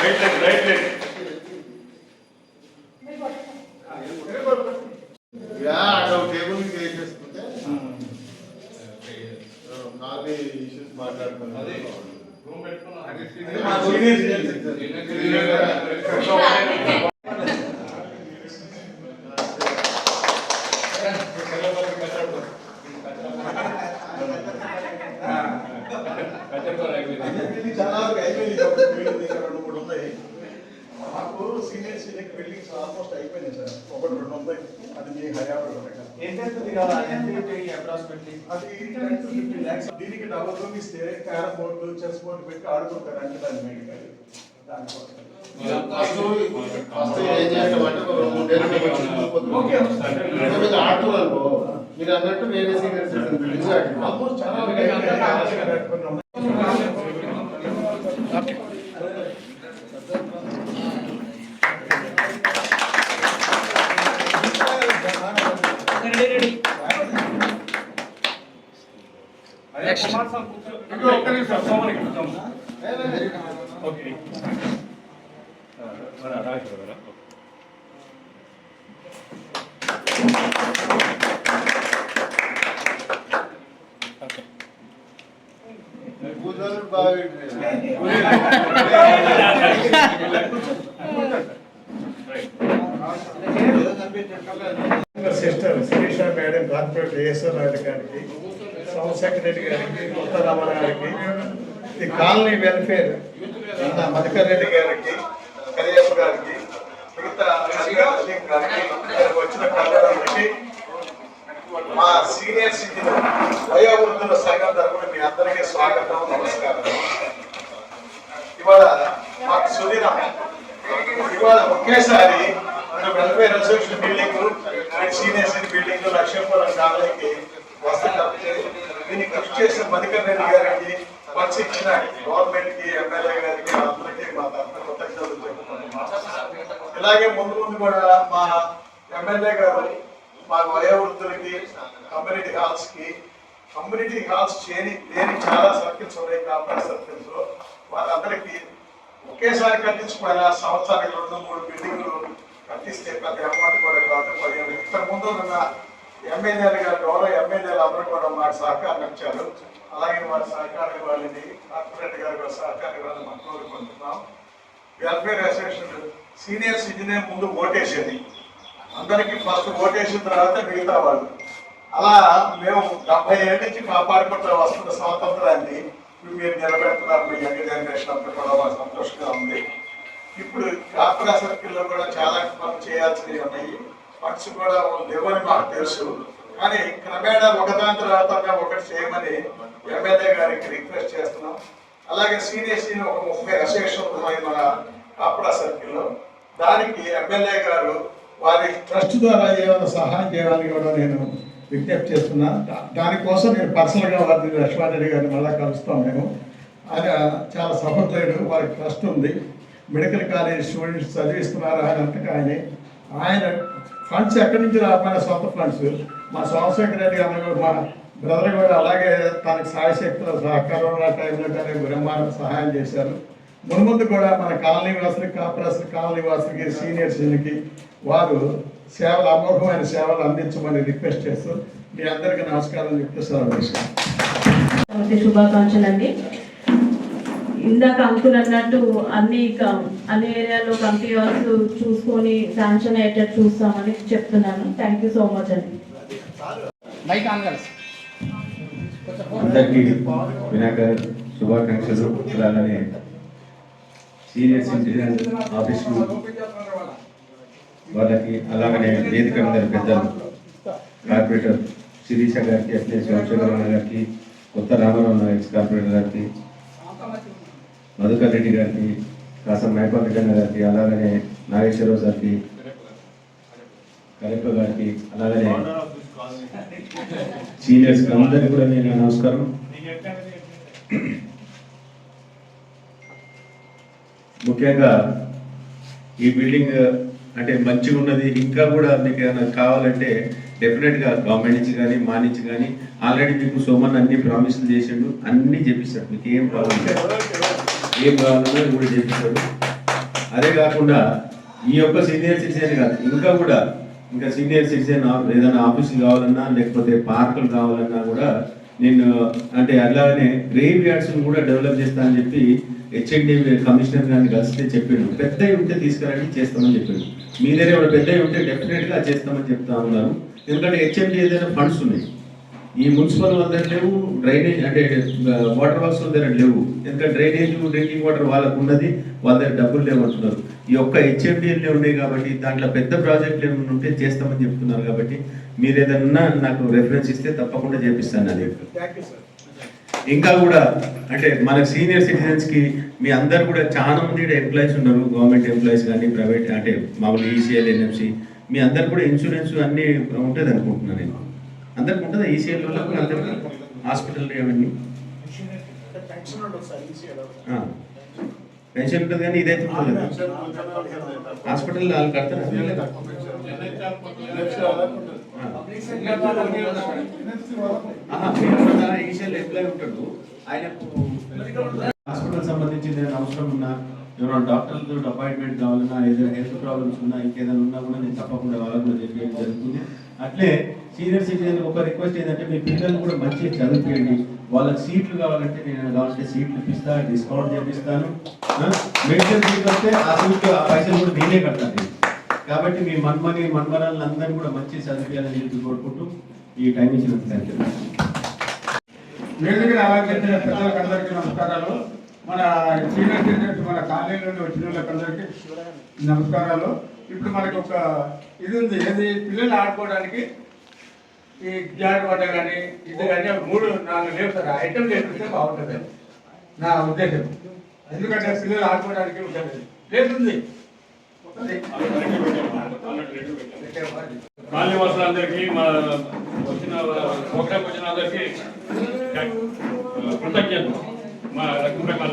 right leg right leg yeah అక్కడ table వేసేసుకుంటే నాలుగు ఇష్యూస్ మాట్లాడుకున్నది మాకు సీనియర్ సీనియర్ బిల్డింగ్స్ ఆల్మోస్ట్ అయిపోయినాయి సార్ ఒకటి రెండు ఉన్నాయి అది మీ ల్యాక్స్ దీనికి డబుల్ రూమ్ ఇస్తే క్యారమ్ బోర్డు చెస్ బోర్డు పెట్టి ఆడుకుంటారు అంటే దాని మీద. మీరు అన్నట్టు వేరే సీనియర్ సిటిజన్ బిల్డింగ్స్ చాలా వరకు అయిపోయింది. కొన్ని ఉన్నాయి. నెక్స్ట్ ఒక్క నిమిషం సోమని కూర్చోమ్మా. ఓకే. మన sister Sirisha madam corporate ASR గారికి సౌండ్ సెక్రటరీ గారికి కొత్త రమణ గారికి ఈ కాలనీ వెల్ఫేర్ మధుకర్ రెడ్డి గారికి కరియప్ప గారికి మిగతా గారికి వచ్చిన కళ్యాణానికి మా సీనియర్ సిటిజన్ వయోవృద్ధుల సంఘం తరఫున మీ అందరికీ స్వాగతం నమస్కారం. ఇవాళ మాకు సుదినం. ఇవాళ ఒకేసారి welfare association building senior city building Lakshmipuram కాలనీకి వస్తున్నారు దీన్ని కృషి చేసిన మధుకర్ రెడ్డి గారికి వచ్చి ఇచ్చిన గవర్నమెంట్కి ఎమ్మెల్యే గారికి అందరికీ మా తరఫున కృతజ్ఞతలు చెప్పుకుంటున్నాం ఇలాగే ముందు ముందు కూడా మా ఎమ్మెల్యే గారు మా వయోవృద్ధులకి కమ్యూనిటీ హాల్స్కి కమ్యూనిటీ హాల్స్ చేయని లేని చాలా సర్కిల్స్ ఉన్నాయి కాంపౌండ్ సర్కిల్స్. లో వాళ్ళందరికీ ఒకేసారి కట్టించుకోవాలి? సంవత్సరానికి రెండు మూడు బిల్డింగ్లు కట్టిస్తే పెద్ద అమౌంట్ కూడా కాదు. పదిహేను ఇంతకు ముందు ఉన్న ఎమ్మెల్యేలు గారు గౌరవ ఎమ్మెల్యేలు అందరూ కూడా మాకు సహకారం ఇచ్చారు. అలాగే వారి సహకారం ఇవ్వాలని కార్పొరేట్ గారు కూడా సహకారం ఇవ్వాలని మనం కోరుకుంటున్నాం వెల్ఫేర్ అసోసియేషన్ సీనియర్ సిటిజనే ముందు ఓటేసేది. అందరికీ ఫస్ట్ ఓటేసిన తర్వాత మిగతా వాళ్ళు. అలా మేము డెబ్బై ఏళ్ళ నుంచి కాపాడుకుంటూ వస్తున్న స్వాతంత్రాన్ని మీరు నిలబెడుతున్నారు. మీ యంగ్ జనరేషన్ అంతా కూడా మాకు సంతోషంగా ఉంది. ఇప్పుడు కాపురా సర్కిల్లో కూడా చాలా పనులు చేయాల్సినవి ఉన్నాయి. ఫండ్స్ కూడా లేవని మాకు తెలుసు. కానీ క్రమేణా ఒకదాని తర్వాత ఒకటి చేయమని ఎమ్మెల్యే గారికి రిక్వెస్ట్ చేస్తున్నాం. అలాగే సీనియర్ ఒక ముప్పై అసోసియేషన్ ఉన్నాయి మన కాపురా సర్కిల్లో. దానికి ఎమ్మెల్యే గారు వారి ట్రస్ట్ ద్వారా ఏమైనా సహాయం చేయాలని కూడా నేను విజ్ఞప్తి చేస్తున్నా. దానికోసం నేను పర్సనల్గా వారిని లక్ష్మారెడ్డి గారిని మళ్ళీ కలుస్తాం మేము. ఆయన చాలా సహృదయుడు వారికి ట్రస్ట్ ఉంది. మెడికల్ కాలేజ్ స్టూడెంట్స్ చదివిస్తున్నారు ఆయన అంతటా ఆయన ఫండ్స్ ఎక్కడి నుంచి రాకపోయినా సొంత ఫండ్స్ మా సోమశేఖర్ రెడ్డి గారు కూడా మా బ్రదర్ కూడా అలాగే తనకి సాయశక్తుల కరోనా టైంలో కానీ బ్రహ్మాండ సహాయం చేశారు. మున్ముందు కూడా మన కాలనీ వాసులకి కాపరాసులు కాలనీ వాసులకి సీనియర్స్కి వారు సేవలు అమోఘమైన సేవలు అందించమని రిక్వెస్ట్ చేస్తూ మీ అందరికీ నమస్కారం చెప్తూ సెలవు శుభాకాంక్షలు అండి ఇందాక అంకుల్ అన్నట్టు అన్ని అన్ని ఏరియాలో కమిటీ వర్క్స్ చూసుకొని శాంక్షన్ అయ్యేటట్టు చూస్తామని చెప్తున్నాను. థ్యాంక్ యూ సో మచ్ అండి. అందరికీ వినాయక శుభాకాంక్షలు. అలానే సీనియర్ సిటిజన్ ఆఫీస్ వాళ్ళకి అలాగనే వేదిక మీద పెద్దలు కార్పొరేటర్ శిరీష గారికి అట్లే శివశంకర గారికి కొత్త రామారావు ఎక్స్ కార్పొరేటర్ గారికి మధుకర్ రెడ్డి గారికి కాసం మైపాలకన్న గారికి అలాగనే నాగేశ్వరరావు గారికి కరెప్ప గారికి అలాగనే సీనియర్స్ అందరికీ కూడా నేను నమస్కారం. ముఖ్యంగా ఈ బిల్డింగ్ అంటే మంచిగా ఉన్నది. ఇంకా కూడా మీకు ఏమైనా కావాలంటే డెఫినెట్గా గవర్నమెంట్ నుంచి కానీ మా నుంచి కానీ ఆల్రెడీ మీకు సోమన్ అన్ని ప్రామిస్లు చేసిండు. అన్ని చెప్పిస్తాడు. మీకు ఏం ప్రాబ్లం లేదు. ఏం కావాలన్నా కూడా చేపిస్తాడు. అదే కాకుండా ఈ యొక్క సీనియర్ సిటిజన్ కాదు ఇంకా కూడా ఇంకా సీనియర్ సిటిజన్ ఏదైనా ఆఫీసులు కావాలన్నా లేకపోతే పార్కులు కావాలన్నా కూడా నేను అంటే అలాగనే గ్రేవ్ యార్డ్స్ని కూడా డెవలప్ చేస్తా అని చెప్పి హెచ్ఎండి కమిషనర్ గారిని కలిస్తే చెప్పిండు. పెద్దవి ఉంటే తీసుకురండి చేస్తామని చెప్పిండు. మీ దగ్గర పెద్దవి ఉంటే డెఫినెట్గా చేస్తామని చెప్తా ఉన్నారు. ఎందుకంటే హెచ్ఎండి ఏదైనా ఫండ్స్ ఉన్నాయి. ఈ మున్సిపల్ దగ్గర లేవు డ్రైనేజ్ అంటే వాటర్ వర్క్స్ దగ్గర లేవు. ఎందుకంటే డ్రైనేజ్ డ్రింకింగ్ వాటర్ వాళ్ళకు ఉన్నది వాళ్ళ దగ్గర డబ్బులు లేవంటున్నారు. ఈ ఒక్క హెచ్ఎండిఎల్ఏ ఉన్నాయి కాబట్టి దాంట్లో పెద్ద ప్రాజెక్టులు ఏమైనా ఉంటే చేస్తామని చెప్తున్నారు కాబట్టి మీరు ఏదన్నా నాకు రెఫరెన్స్ ఇస్తే తప్పకుండా చేపిస్తాను అది. ఇంకా కూడా అంటే మనకు సీనియర్ సిటిజన్స్కి మీ అందరు కూడా చాలా మంది ఎంప్లాయీస్ ఉన్నారు గవర్నమెంట్ ఎంప్లాయీస్ కానీ ప్రైవేట్ అంటే మామూలు E ఈసీఎల్ ఎన్ఎఫ్సి మీ అందరు కూడా ఇన్సూరెన్స్ అన్ని ఉంటుంది అనుకుంటున్నాను నేను. అందరికి ఉంటుందా? ఈసీఎల్ కూడా అందరికి? హాస్పిటల్ అవన్నీ? పెన్షన్ ఉంటుంది కానీ ఇదైతే హాస్పిటల్ వాళ్ళు కడతారా? ఈసీఎల్ ఎంప్లాయీ ఉంటాడు. ఆయనకు హాస్పిటల్ సంబంధించింది అవసరం ఉన్నా ఎవరో డాక్టర్లతో అపాయింట్మెంట్ కావాలన్నా ఏదైనా హెల్త్ ప్రాబ్లమ్స్ ఉన్నా ఇంకేదైనా ఉన్నా కూడా నేను తప్పకుండా వాళ్ళకు కూడా చెప్పేయడం జరుగుతుంది. అట్లే సీనియర్ సిటిజన్ ఒక రిక్వెస్ట్ ఏంటంటే మీ పిల్లలు కూడా మంచిగా చదివించండి వాళ్ళకి సీట్లు కావాలంటే నేను కావాలంటే సీట్లు ఇప్పిస్తా డిస్కౌంట్ చేపిస్తాను. మెడికల్ సీట్ వస్తే ఆ సీట్ ఆ పైసలు కూడా నేనే కట్టాలి కాబట్టి మీ మన్మని మన్మరాలను అందరినీ కూడా మంచి చదివించాలని చెప్పి కోరుకుంటూ ఈ టైం ఇచ్చినందుకు థ్యాంక్ యూ వేదికను అలంకరించిన పెద్దలకు అందరికీ నమస్కారాలు. మన సీనియర్ సిటిజన్స్ మన కాలేజీలో నుండి వచ్చిన వాళ్ళకందరికీ నమస్కారాలు. ఇప్పుడు మనకి ఒక ఇది ఉంది. ఏది? పిల్లలు ఆడుకోవడానికి ఈ జారి వడ్డ కానీ ఇది కానీ మూడు నాలుగు లేవు సార్ ఐటమ్ చేపిస్తే బాగుంటుంది. నా ఉద్దేశం. ఎందుకంటే పిల్లలు ఆడుకోవడానికి ఉంటుంది లేదు మాన్యవాసులందరికీ మా వచ్చిన ప్రోగ్రామ్ వచ్చిన అందరికీ కృతజ్ఞతలు. Bueno, la más